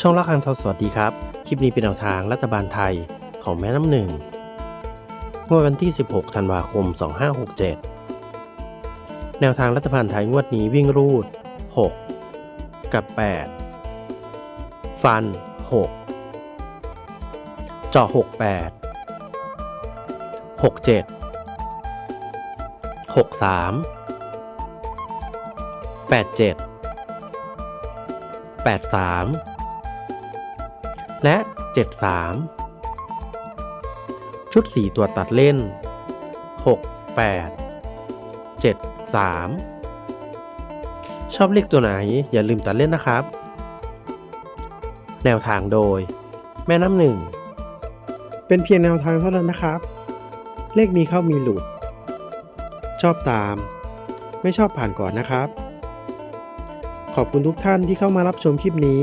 ช่องละคังทอสวัสดีครับ คลิปนี้เป็นแนวทางรัฐบาลไทยของแม่น้ำหนึ่งงวดวันที่ 16 ธันวาคม 2567 แนวทางรัฐบาลไทยงวดนี้วิ่งรูด 6 กับ 8 ฟัน 6 เจาะ68 67 63 87 83 และ 73 ชุด 4 ตัวตัดเล่น 6 8 7 3 ชอบเลขตัวไหนอย่าลืมตัดเล่นนะครับ แนวทางโดย แม่น้ำหนึ่ง เป็นเพียงแนวทางเท่านั้นนะครับ เลขมีเข้ามีหลุด ชอบตาม ไม่ชอบผ่านก่อนนะครับ ขอบคุณทุกท่านที่เข้ามารับชมคลิปนี้